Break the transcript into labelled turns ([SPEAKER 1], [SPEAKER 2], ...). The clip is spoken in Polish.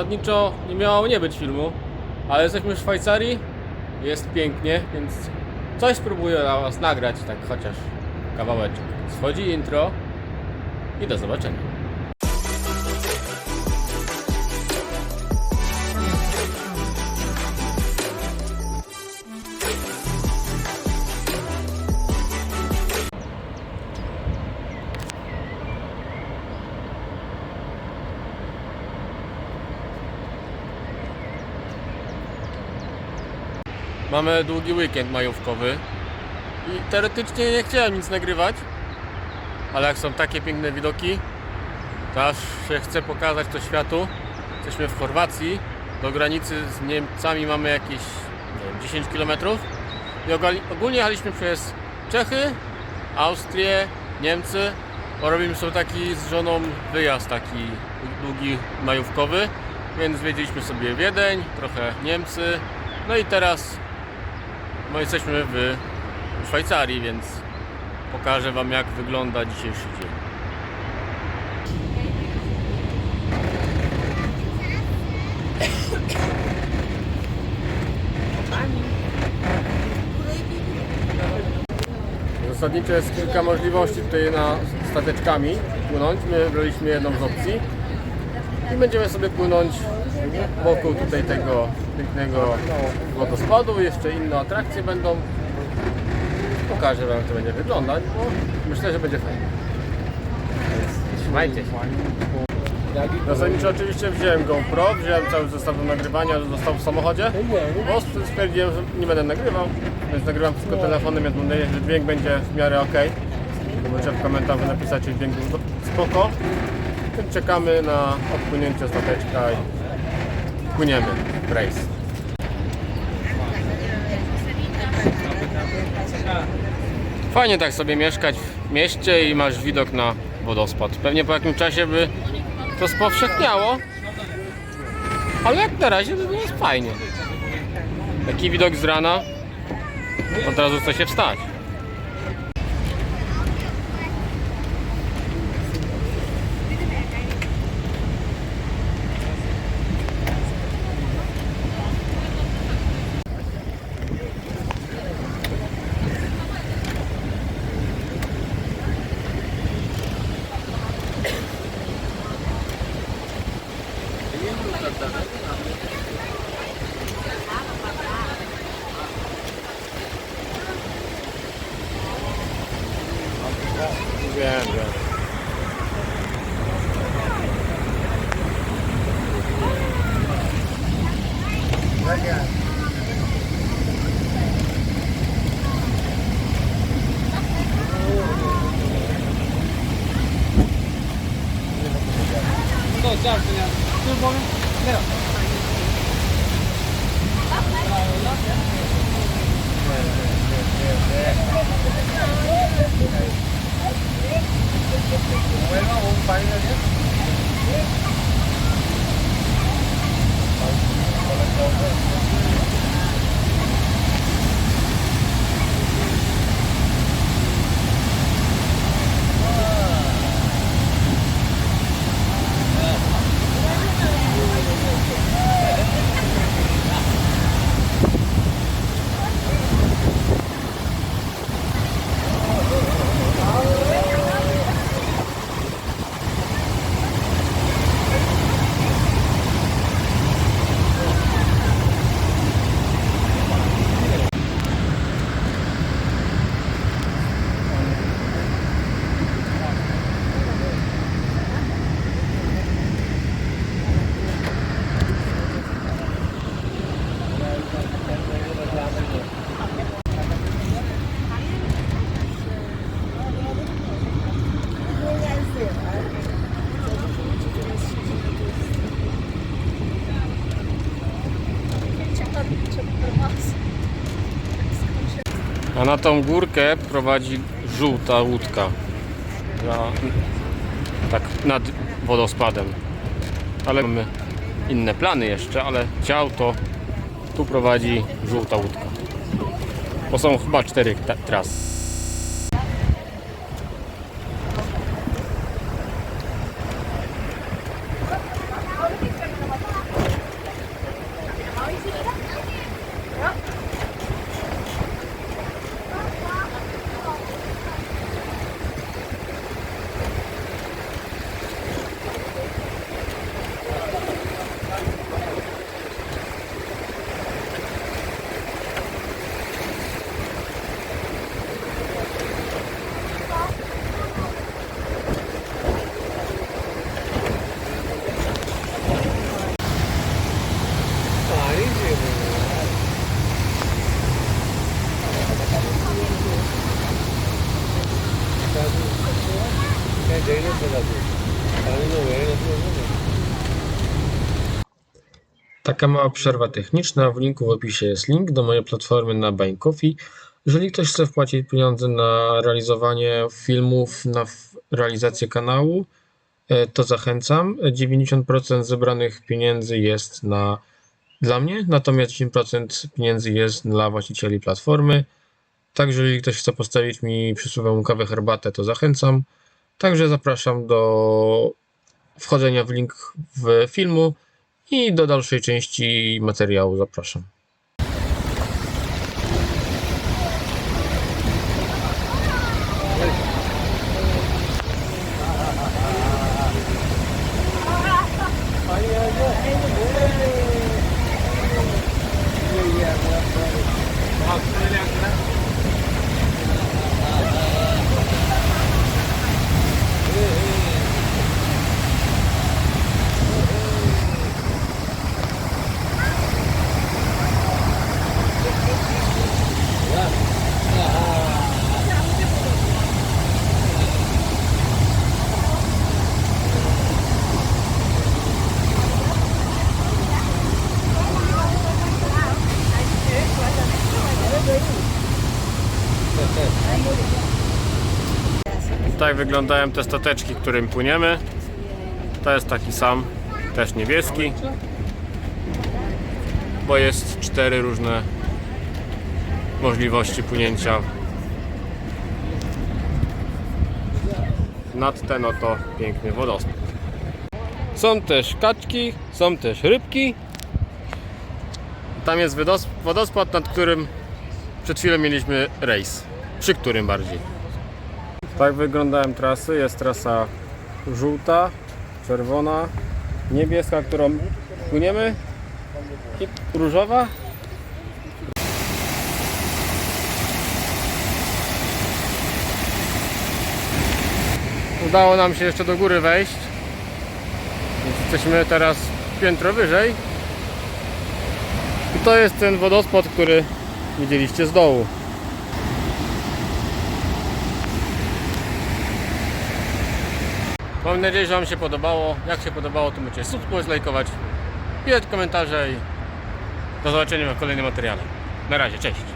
[SPEAKER 1] Zasadniczo nie miało nie być filmu, ale jesteśmy w Szwajcarii, jest pięknie, więc coś spróbuję dla Was nagrać, tak chociaż kawałeczek. Schodzi intro i do zobaczenia. Mamy długi weekend majówkowy. I teoretycznie nie chciałem nic nagrywać, ale jak są takie piękne widoki, to aż się chce pokazać to światu. Jesteśmy w Chorwacji, do granicy z Niemcami mamy jakieś wiem, 10 km i ogólnie jechaliśmy przez Czechy, Austrię, Niemcy, robimy sobie taki z żoną wyjazd taki długi majówkowy, więc zwiedziliśmy sobie Wiedeń, trochę Niemcy, no i teraz no jesteśmy w Szwajcarii, więc pokażę Wam jak wygląda dzisiejszy dzień. Zasadniczo jest kilka możliwości tutaj na stateczkami płynąć. My wybraliśmy jedną z opcji i będziemy sobie płynąć wokół tutaj tego pięknego wodospadu. Jeszcze inne atrakcje będą. Pokażę Wam jak to będzie wyglądać, bo myślę, że będzie fajnie. Trzymajcie się. Zasadniczo oczywiście wziąłem GoPro, wziąłem cały zestaw do nagrywania, został w samochodzie, bo stwierdziłem, że nie będę nagrywał, więc nagrywam tylko telefonem, więc mam nadzieję, że dźwięk będzie w miarę ok. Możecie w komentarzu napisać, czy dźwięk był spoko. Czekamy na odpłynięcie stateczka płyniemy w rejs. Fajnie tak sobie mieszkać w mieście i masz widok na wodospad. Pewnie po jakimś czasie by to spowszechniało, ale jak na razie to jest fajnie. Taki widok z rana, od razu chce się wstać. Yeah, yeah. Что, тяжко, не? Ты помнишь? Нет. Wiem, wiem. A na tą górkę prowadzi żółta łódka. Tak nad wodospadem. Ale mamy inne plany jeszcze, ale ciał to tu prowadzi żółta łódka. Bo są chyba cztery trasy.
[SPEAKER 2] Taka mała przerwa techniczna. W linku w opisie jest link do mojej platformy na Buy Coffee. Jeżeli ktoś chce wpłacić pieniądze na realizowanie filmów, na realizację kanału, e, to zachęcam. 90% zebranych pieniędzy jest na, dla mnie, natomiast 10% pieniędzy jest dla właścicieli platformy. Także jeżeli ktoś chce postawić mi, przysuwam mu kawę, herbatę, to zachęcam. Także zapraszam do wchodzenia w link w filmu i do dalszej części materiału zapraszam.
[SPEAKER 1] Tak wyglądają te stateczki, którym płyniemy. To jest taki sam, też niebieski. Bo jest cztery różne możliwości płynięcia. Nad ten oto piękny wodospad. Są też kaczki, są też rybki. Tam jest wodos- wodospad, nad którym przed chwilą mieliśmy rejs. Przy którym bardziej. Tak wyglądają trasy. Jest trasa żółta, czerwona, niebieska, którą płyniemy i różowa. Udało nam się jeszcze do góry wejść. Jesteśmy teraz piętro wyżej. I to jest ten wodospad, który widzieliście z dołu. Mam nadzieję, że Wam się podobało. Jak się podobało, to możecie subskrybować, lajkować, pisać komentarze i do zobaczenia w kolejnym materiale. Na razie, cześć!